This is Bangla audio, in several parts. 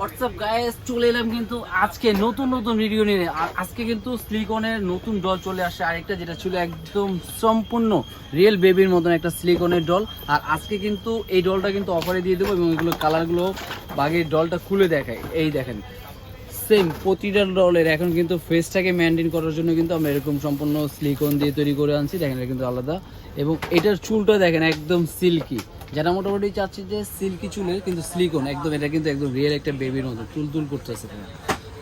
হোয়াটসঅ্যাপ গায়েস চলে এলাম কিন্তু আজকে নতুন নতুন ভিডিও নিয়ে। আর আজকে কিন্তু স্লিকনের নতুন ডল চলে আসে। আরেকটা যেটা ছিল একদম সম্পূর্ণ রিয়েল বেবির মতন একটা স্লিকনের ডল আর আজকে কিন্তু এই ডলটা কিন্তু অফারে দিয়ে দেবো এবং এগুলো কালারগুলো বাগের ডলটা খুলে দেখায় এই দেখেন সেম প্রতিটা ডলের এখন কিন্তু ফেসটাকে মেনটেন করার জন্য কিন্তু আমরা এরকম সম্পূর্ণ সিলিকন দিয়ে তৈরি করে আনছি। দেখেন কিন্তু আলাদা। এবং এটার চুলটা দেখেন, একদম সিল্কি যারা মোটামুটি চাচ্ছে যে সিল্কি চুলের কিন্তু সিলিকন একদম, এটা কিন্তু একদম রিয়েল একটা বেবির মতো চুল তুল করতেছে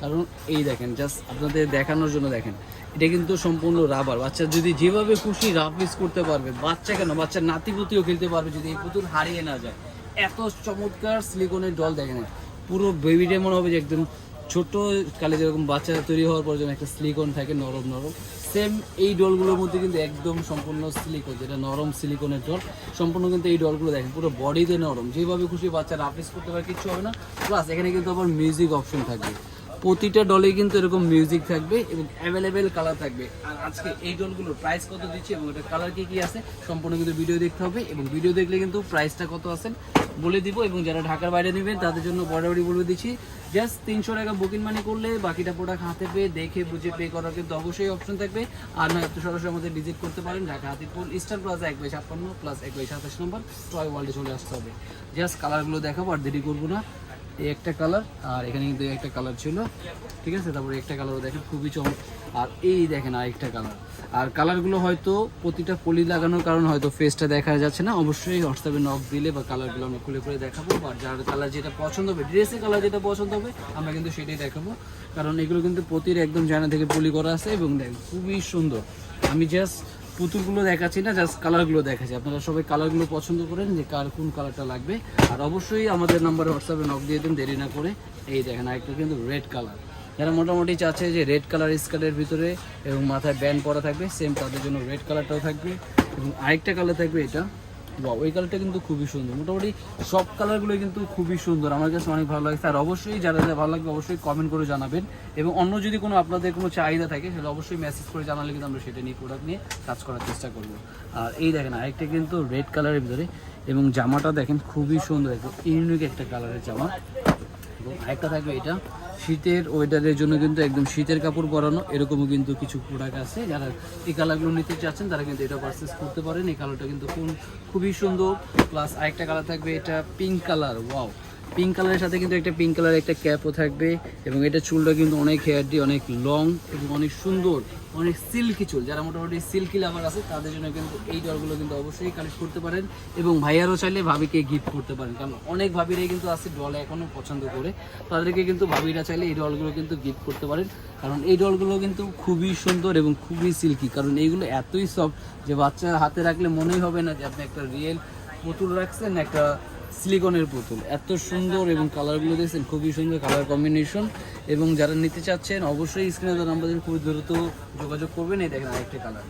কারণ এই দেখেন জাস্ট আপনাদের দেখানোর জন্য দেখেন, এটা কিন্তু সম্পূর্ণ রাবার বাচ্চা যদি যেভাবে খুশি রাফ ইউজ করতে পারবে, বাচ্চা কেন? বাচ্চার নাতি পুতিও খেলতে পারবে যদি এই পুতুল হারিয়ে না যায়। এত চমৎকার সিলিকনের ডল দেখেন পুরো বেবিটা মনে হবে যে একদম ছোট, কালে যেরকম বাচ্চা তৈরি হওয়ার পর যেন একটা সিলিকন থাকে, নরম নরম। সেম এই ডলগুলোর মধ্যে কিন্তু একদম সম্পূর্ণ সিলিকন যেটা নরম সিলিকনের ডল সম্পূর্ণ কিন্তু এই ডলগুলো দেখেন, পুরো বডিতে নরম। যেভাবে খুশি বাচ্চারা রাফিস করতে পারে কিছু হবে না। প্লাস এখানে কিন্তু আবার মিউজিক অপশন থাকবে। প্রতিটা ডলে কিন্তু এরকম মিউজিক থাকবে এবং অ্যাভেলেবেল কালার থাকবে। আর আজকে এই ডলগুলোর প্রাইস কত দিচ্ছি এবং এটা কালার কি কি আছে, সম্পূর্ণ কিন্তু ভিডিও দেখতে হবে এবং ভিডিও দেখলে কিন্তু প্রাইসটা কত আছে বলে দিব এবং যারা ঢাকার বাইরে নেবেন, তাদের জন্য বরাবরই বলে দিচ্ছি। জাস্ট তিনশো টাকা বুকিং মানি করলে বাকিটা প্রোডাক্ট হাতে পেয়ে, দেখে, বুঝে পে করার কিন্তু অবশ্যই অপশন থাকবে। আর নয়, আপনি সরাসরি আমাদের ভিজিট করতে পারেন ঢাকা হাতিপুর ইস্টার প্লাজা এক বাই ছাপ্পান্ন প্লাস এক বাই সাতাশ নম্বর টয় ওয়ার্ল্ডে চলে আসতে হবে। জাস্ট কালারগুলো দেখাবো, আর দেরি করব না। এই একটা কালার আর এখানে কিন্তু একটা কালার ছিল। ঠিক আছে? তারপরে একটা কালারও দেখেন, খুবই চমক আর এই দেখেন আরেকটা কালার আর কালারগুলো হয়তো প্রতিটা পলি লাগানোর কারণে হয়তো ফেসটা দেখা যাচ্ছে না। অবশ্যই হোয়াটসঅ্যাপে নক দিলে বা কালারগুলো আমরা খুলে খুলে দেখাবো। বা যার কালার যেটা পছন্দ হবে ড্রেসের কালার যেটা পছন্দ হবে, আমরা কিন্তু সেটাই দেখাবো। কারণ এগুলো কিন্তু প্রতির একদম জানা থেকে পলি করা আছে এবং দেখ খুবই সুন্দর। আমি জাস্ট পুতুলগুলো দেখাচ্ছি না জাস্ট কালারগুলো দেখাচ্ছি। আপনারা সবাই কালারগুলো পছন্দ করেন যে কার কোন কালারটা লাগবে। আর অবশ্যই আমাদের নাম্বারে হোয়াটসঅ্যাপে নক দিয়ে দিন, দেরি না করে। এই দেখেন আরেকটা কিন্তু রেড কালার যারা মোটামুটি চাচ্ছে যে রেড কালার স্কার্টের ভিতরে এবং মাথায় ব্যান্ড পরা থাকবে সেম তাদের জন্য রেড কালারটাও থাকবে। এবং আরেকটা কালার থাকবে এটা। বা ওই কালারটা কিন্তু খুবই সুন্দর। মোটামুটি সব কালারগুলো কিন্তু খুবই সুন্দর। আমার কাছে অনেক ভালো লাগছে। আর অবশ্যই যারা যারা ভালো লাগবে, অবশ্যই কমেন্ট করে জানাবেন। এবং অন্য যদি কোনো আপনাদের কোনো চাহিদা থাকে, সেটা অবশ্যই মেসেজ করে জানালে কিন্তু আমরা সেটা নিয়ে প্রোডাক্ট নিয়ে কাজ করার চেষ্টা করব। আর এই দেখেন, আরেকটা কিন্তু রেড কালারের ভিতরে। এবং জামাটা দেখেন খুবই সুন্দর, একদম ইউনিক একটা কালারের জামা। এবং আরেকটা থাকবে এটা। শীতের ওয়েদারের জন্য কিন্তু একদম শীতের কাপড় পরানো, এরকমও কিন্তু কিছু প্রোডাক্ট আছে। যারা এই কালারগুলো নিতে চাচ্ছেন, তারা কিন্তু এটা পারচেস করতে পারেন। এই কালারটা কিন্তু খুব- খুবই সুন্দর। প্লাস আরেকটা কালার থাকবে, এটা পিঙ্ক কালার ওয়াও পিঙ্ক কালারের সাথে কিন্তু একটা পিঙ্ক কালারের একটা ক্যাপও থাকবে এবং এটা চুলটা কিন্তু অনেক হেয়ারটি অনেক লং এবং অনেক সুন্দর, অনেক সিল্কি চুল। যারা মোটামুটি সিল্কি লাভার আছে, তাদের জন্য কিন্তু এই ডলগুলো কিন্তু অবশ্যই কালেক্ট করতে পারেন এবং ভাইয়ারও চাইলে ভাবিকে গিফট করতে পারেন। কারণ অনেক ভাবিরাই কিন্তু আছে ডল এখনও পছন্দ করে। তাদেরকে কিন্তু ভাবিরা চাইলে এই ডলগুলো কিন্তু গিফট করতে পারেন। কারণ এই ডলগুলো কিন্তু খুবই সুন্দর এবং খুবই সিল্কি কারণ এইগুলো এতই সফট যে বাচ্চার হাতে রাখলে মনেই হবে না যে আপনি একটা রিয়েল পুতুল রাখছেন, একটা সিলিকনের পুতুল এত সুন্দর এবং কালারগুলো দেখছেন খুবই সুন্দর কালার কম্বিনেশন এবং যারা নিতে চাচ্ছেন, অবশ্যই স্ক্রিনে দেওয়া নাম্বারের খুবই দ্রুত যোগাযোগ করবেন। এই দেখেন আরেকটা কালার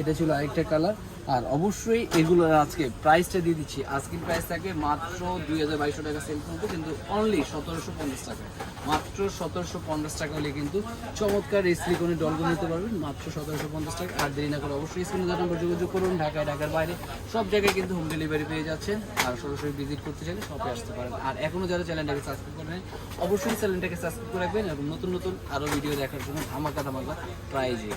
এটা ছিল আরেকটা কালার আর অবশ্যই এগুলো আজকে প্রাইসটা দিয়ে দিচ্ছি। আজকের প্রাইস থাকে মাত্র দুই হাজার বাইশশো টাকা সেল করব, কিন্তু অনলি সতেরোশো পঞ্চাশ টাকা। মাত্র সতেরোশো পঞ্চাশ টাকা হলে কিন্তু চমৎকার এই সিলিকনের ডলগুলো নিতে পারবেন। মাত্র সতেরোশো পঞ্চাশ টাকা। আর দেরি না করে অবশ্যই স্ক্রিনে দেওয়া নাম্বার যোগাযোগ করুন। ঢাকায়, ঢাকার বাইরে সব জায়গায় কিন্তু হোম ডেলিভারি পেয়ে যাচ্ছেন। আর সরাসরি ভিজিট করতে চাইলে শপে আসতে পারেন। আর এখনও যারা চ্যানেলটাকে সাবস্ক্রাইব করেন অবশ্যই চ্যানেলটাকে সাবস্ক্রাইব করে রাখবেন। এবং নতুন নতুন আরও ভিডিও দেখার জন্য ধামাকা ধামাকা প্রাইজে